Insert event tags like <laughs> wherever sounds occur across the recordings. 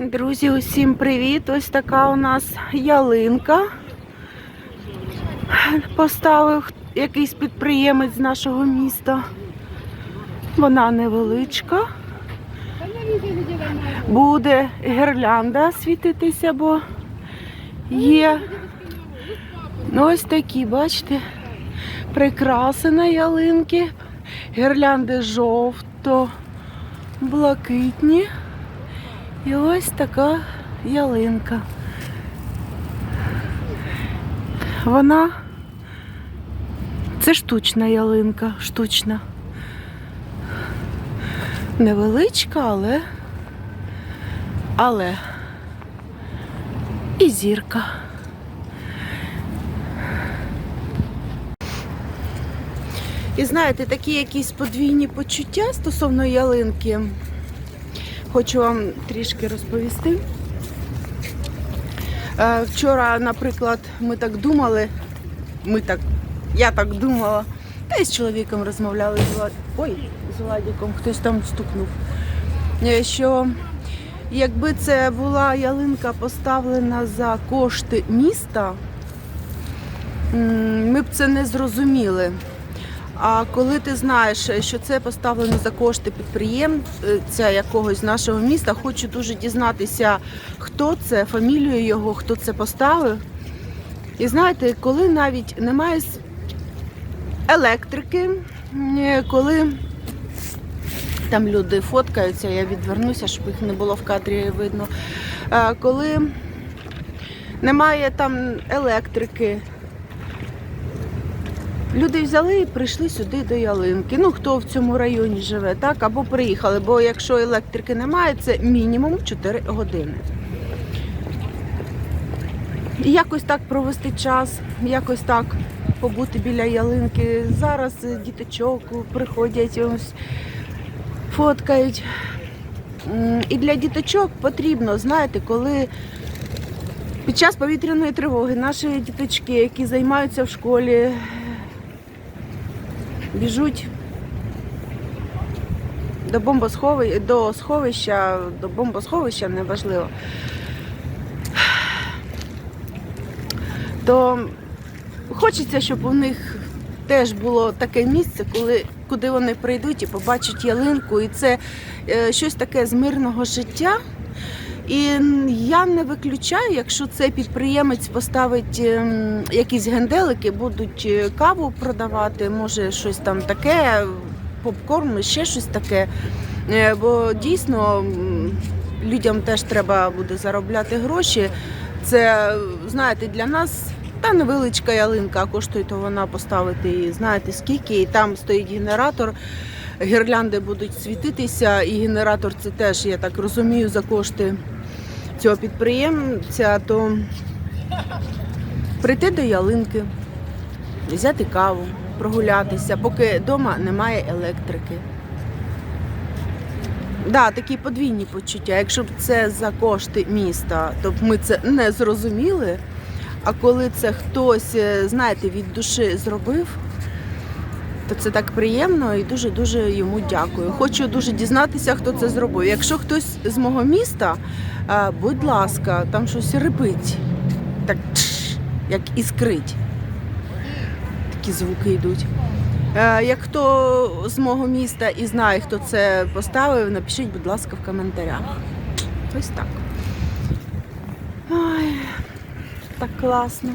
Друзі, усім привіт! Ось така у нас ялинка. Поставив якийсь підприємець з нашого міста. Вона невеличка. Буде гірлянда світитися, бо є. Ну, ось такі, бачите, прикраси на ялинки. Гірлянди жовто-блакитні. І ось така ялинка. Вона це штучна ялинка, штучна. Невеличка, але але і зірка. І знаєте, такі якісь подвійні почуття стосовно ялинки. Хочу вам трішки розповісти. Е, Вчора, наприклад, ми так думали, ми так, я так думала, та й з чоловіком розмовляли з Влад... Ой, з Владіком, хтось там стукнув. е, Що якби це була ялинка поставлена за кошти міста, ми б це не зрозуміли. А коли ти знаєш, що це поставлено за кошти підприємця якогось з нашого міста, хочу дуже дізнатися, хто це, фамілію його, хто це поставив. І знаєте, коли навіть немає електрики, е, коли там люди фоткаються, я відвернуся, щоб їх не було в кадрі видно. Е, Коли немає там електрики, Люди взяли і прийшли сюди до ялинки. Ну, хто в цьому районі живе, так, або приїхали, бо якщо електрики немає, це мінімум 4 години. І якось так провести час, якось так побути біля ялинки. Зараз е, діточок приходять, ось, фоткають. І для діточок потрібно, знаєте, коли під час повітряної тривоги наші діточки, які займаються в школі, біжуть до бомбосховища, до сховища, до бомбосховища, неважливо. То хочеться, щоб у них теж було таке місце, коли, куди вони прийдуть і побачать ялинку. І це е, щось таке з мирного життя. І я не виключаю, якщо цей підприємець поставить ем, якісь генделики, будуть е, каву продавати, може щось там таке, попкорн, ще щось таке. Е, Бо дійсно людям теж треба буде заробляти гроші. Це, знаєте, для нас та невеличка ялинка, коштує то вона поставити і знаєте скільки, і там стоїть генератор. Гірлянди будуть світитися, і генератор це теж, я так розумію, за кошти цього підприємця, то прийти до ялинки, взяти каву, прогулятися, поки вдома немає електрики. Да, такі подвійні почуття. Якщо б це за кошти міста, то б ми це не зрозуміли. А коли це хтось, е, знаєте, від душі зробив, то це так приємно і дуже-дуже йому дякую. Хочу дуже дізнатися, хто це зробив. Якщо хтось з мого міста, е, будь ласка, там щось рипить, так як іскрить. Такі звуки йдуть. Е, Як хто з мого міста і знає, хто це поставив, напишіть, будь ласка, в коментарях. Ось так. Ой, так класно.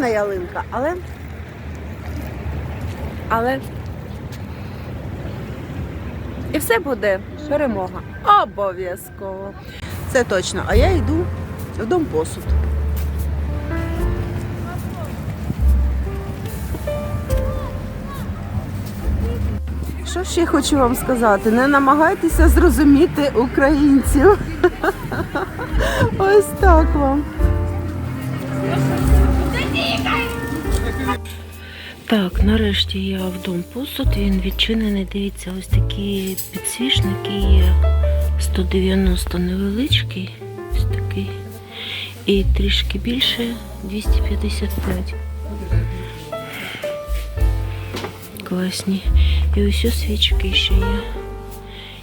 М? Ялинка, але. Але. І все буде перемога. Обов'язково. Це точно. А я йду в дом посуд. Що ще хочу вам сказати? Не намагайтеся зрозуміти українців. <laughs> Ось так вам. Так, нарешті я в дом посуд, він відчинений. Дивіться, ось такі підсвічники є. 190 невеличкий, ось такий. І трішки більше 255. класні. І ось свічки ще є.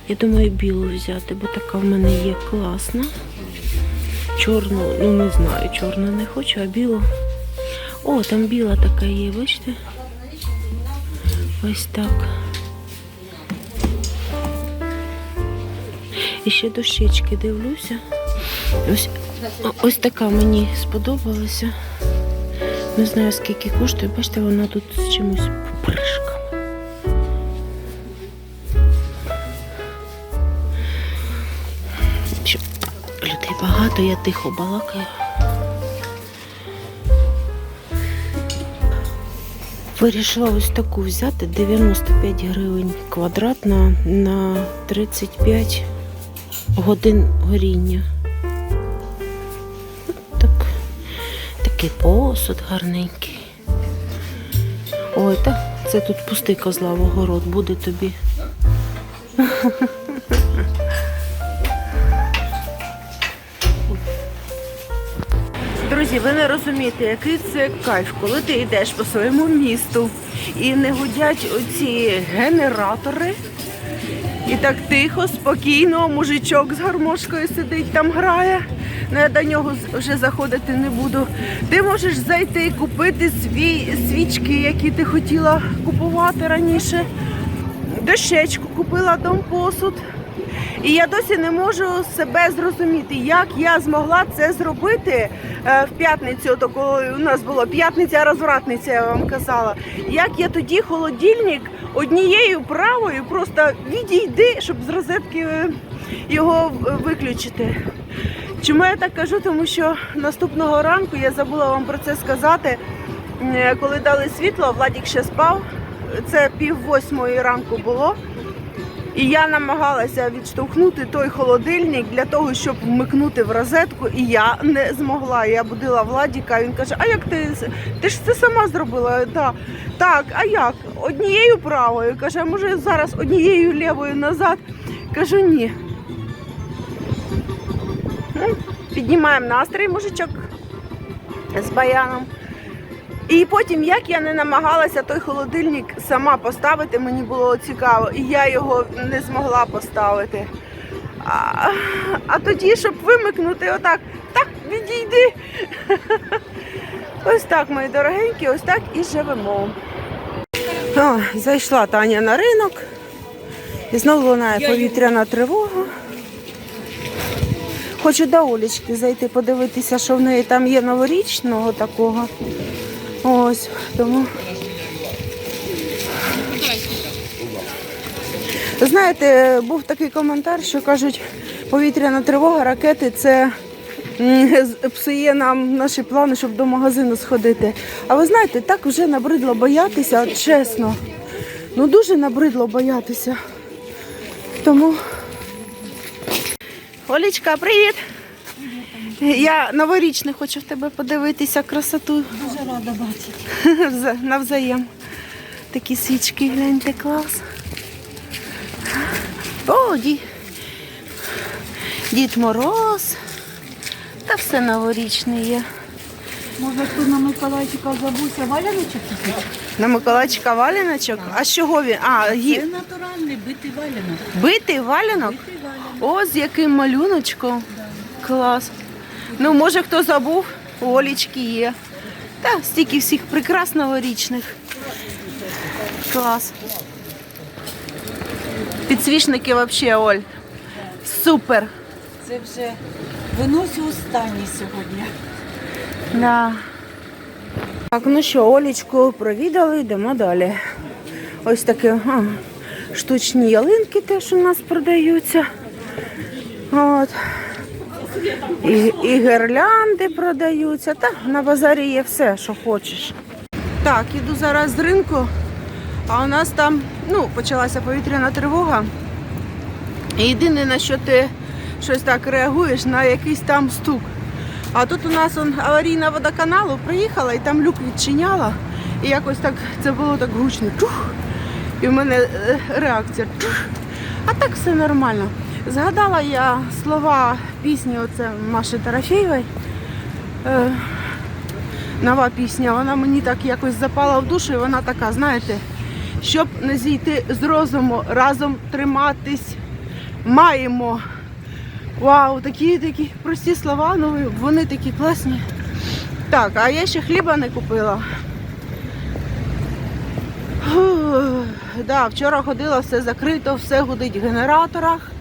Я думаю, білу взяти, бо така в мене є класна. Чорну, ну не знаю, чорну не хочу, а білу. О, там біла така є, бачите? Ось так. І ще дощечки дивлюся. Ось, ось така мені сподобалася. Не знаю скільки коштує. Бачите, вона тут з чимось попришками. Щоб людей багато, я тихо балакаю. Вирішила ось таку взяти 95 гривень квадратна на 35 годин горіння. Так, такий посуд гарненький. Ой, та це тут пустий козла в огород, буде тобі. <laughs> Друзі, ви не розумієте, який це кайф, коли ти йдеш по своєму місту і не гудять оці генератори. І так тихо, спокійно, мужичок з гармошкою сидить, там грає. Ну, я до нього вже заходити не буду. Ти можеш зайти і купити свій свічки, які ти хотіла купувати раніше. Дощечку купила домпосуд. І я досі не можу себе зрозуміти, як я змогла це зробити е, в п'ятницю, ото коли у нас було п'ятниця, розвратниця, я вам казала. Як я тоді холодильник однією правою просто відійди, щоб з розетки е, його виключити. Чому я так кажу? Тому що наступного ранку я забула вам про це сказати. Е, Коли дали світло, Владік ще спав. Це пів восьмої ранку було. І я намагалася відштовхнути той холодильник для того, щоб вмикнути в розетку, і я не змогла. Я будила Владіка, він каже: А як ти ти ж це сама зробила? Да. Так, а як? Однією правою. Каже, «А може зараз однією лівою назад. Кажу, ні. Ну, піднімаємо настрій, мужичок з баяном. І потім, як я не намагалася той холодильник сама поставити, мені було цікаво, і я його не змогла поставити. А, а тоді, щоб вимикнути, отак, так, відійди. Ось так, мої дорогенькі, ось так і живемо. О, зайшла Таня на ринок. І знову лунає повітряна тривога. Хочу до Олечки зайти, подивитися, що в неї там є новорічного такого. Ось, тому. Знаєте, був такий коментар, що кажуть, повітряна тривога, ракети це псує нам наші плани, щоб до магазину сходити. А ви знаєте, так вже набридло боятися, чесно. Ну дуже набридло боятися. Тому. Олічка, привіт! Я новорічний хочу в тебе подивитися красоту. Дуже рада бачити. <laughs> Навзаєм. Такі свічки, гляньте, клас. О, ді... Дід Мороз. Та все новорічне є. Може, хто на Миколайчика забувся валяночок? На Миколайчика валяночок. А з чого він? А, Це гі... натуральний битий валянок. битий валянок? Битий валянок. О, з яким малюночком. Клас. Ну, може, хто забув, у Олічки є. Та стільки всіх прикрас новорічних. Клас. Підсвічники взагалі, Оль. Супер. Це вже виносю останній сьогодні. Да. Так, ну що, Олічку провідали, йдемо далі. Ось такі а, штучні ялинки теж у нас продаються. От. І, і гірлянди продаються. Та на базарі є все, що хочеш. Так, іду зараз з ринку, а у нас там ну, почалася повітряна тривога. Єдине, на що ти щось так реагуєш, на якийсь там стук. А тут у нас он, аварійна водоканалу приїхала і там люк відчиняла. І якось так це було так гучно. Чух! І в мене е, реакція. Чух! А так все нормально. Згадала я слова пісні оце Маші Тарафєєвої. Е, нова пісня, вона мені так якось запала в душу, і вона така, знаєте, щоб не зійти з розуму, разом триматись маємо. Вау, такі такі прості слова, ну вони такі класні. Так, а я ще хліба не купила. Фух, Да, вчора ходила, все закрито, все гудить в генераторах.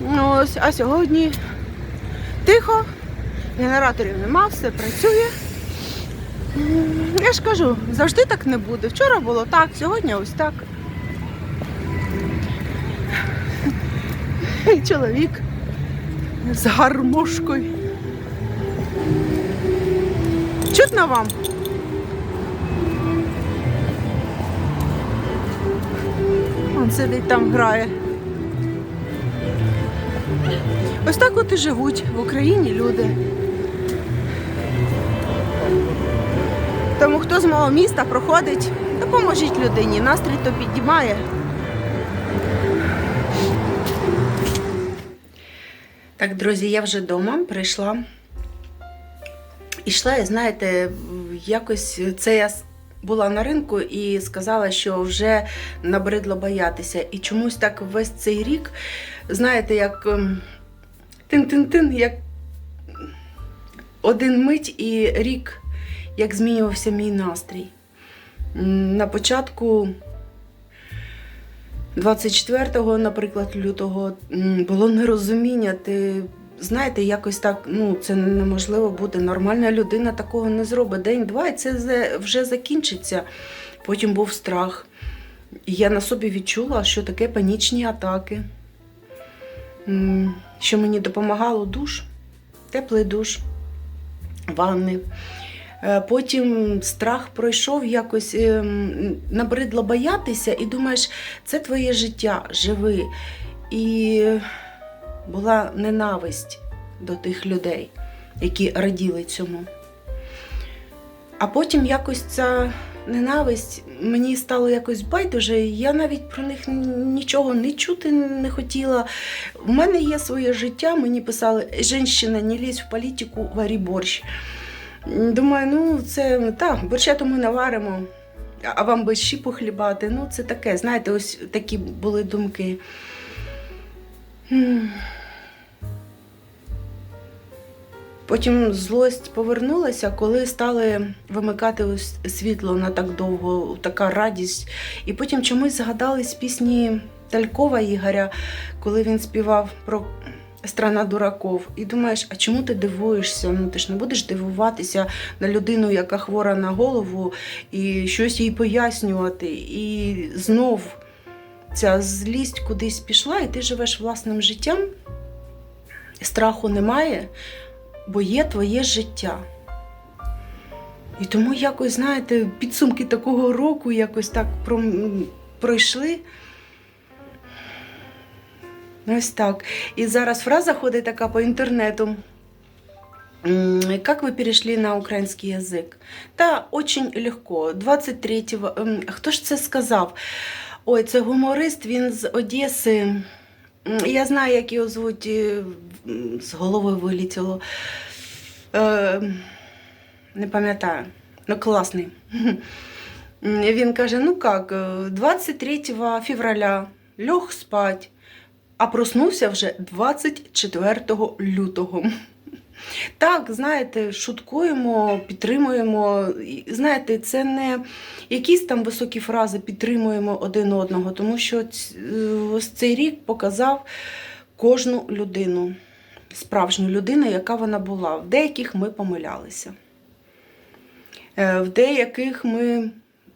Ну, Ось, а сьогодні тихо, генераторів нема, все працює. Я ж кажу, завжди так не буде. Вчора було так, сьогодні ось так. І Чоловік з гармошкою. Чутно вам? Он сидить там грає. Ось так от і живуть в Україні люди. Тому хто з мого міста проходить, допоможіть людині. Настрій то підіймає. Так, друзі, я вже вдома прийшла. Ішла, і знаєте, якось це я була на ринку і сказала, що вже набридло боятися. І чомусь так весь цей рік, знаєте, як ем, тин-тин-тин, як один мить і рік, як змінювався мій настрій. На початку 24-го, наприклад, лютого було нерозуміння. Ти знаєте, якось так, ну це неможливо бути. Нормальна людина такого не зробить. День-два, і це вже закінчиться. Потім був страх. Я на собі відчула, що таке панічні атаки. Що мені допомагало душ, теплий душ, ванни. Е, Потім страх пройшов якось, ем, набридло боятися, і думаєш, це твоє життя, живи. І була ненависть до тих людей, які раділи цьому. А потім якось ця ненависть мені стало якось байдуже, я навіть про них нічого не чути не хотіла. У мене є своє життя, мені писали, «Женщина, не лізь в політику, варі борщ. Думаю, ну це так, борща то ми наваримо, а- вам би щі похлібати. Ну, це таке, знаєте, ось такі були думки. Потім злость повернулася, коли стали вимикати світло на так довго, така радість. І потім чомусь згадались пісні Талькова Ігоря, коли він співав про страна дураков. І думаєш, а чому ти дивуєшся? Ну ти ж не будеш дивуватися на людину, яка хвора на голову, і щось їй пояснювати. І знов ця злість кудись пішла, і ти живеш власним життям. Страху немає, бо є твоє життя. І тому якось, знаєте, підсумки такого року якось так пройшли. Ось так. І зараз фраза ходить така по інтернету. М, Как вы перешли на український язик? Та очень легко. 23-го. ем, Хто ж це сказав? Ой, це гуморист, він з Одеси. Я знаю, як його звуть, е, з голови вилітіло. Е, не пам'ятаю. Ну, класний. Він каже: ну як, е, 23 февраля льох спать, а проснувся вже 24 лютого. Так, знаєте, шуткуємо, підтримуємо. Знаєте, це не якісь там високі фрази підтримуємо один одного, тому що е, ось цей рік показав кожну людину, справжню людину, яка вона була. В деяких ми помилялися. Е, В деяких ми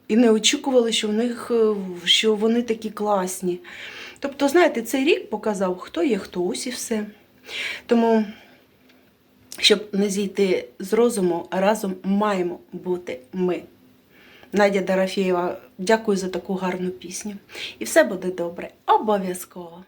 і не очікували, що в них е, що вони такі класні. Тобто, знаєте, цей рік показав, хто є хто, ось і все. Тому, щоб не зійти з розуму, разом маємо бути ми. Надя Дарафєєва, дякую за таку гарну пісню. І все буде добре. Обов'язково.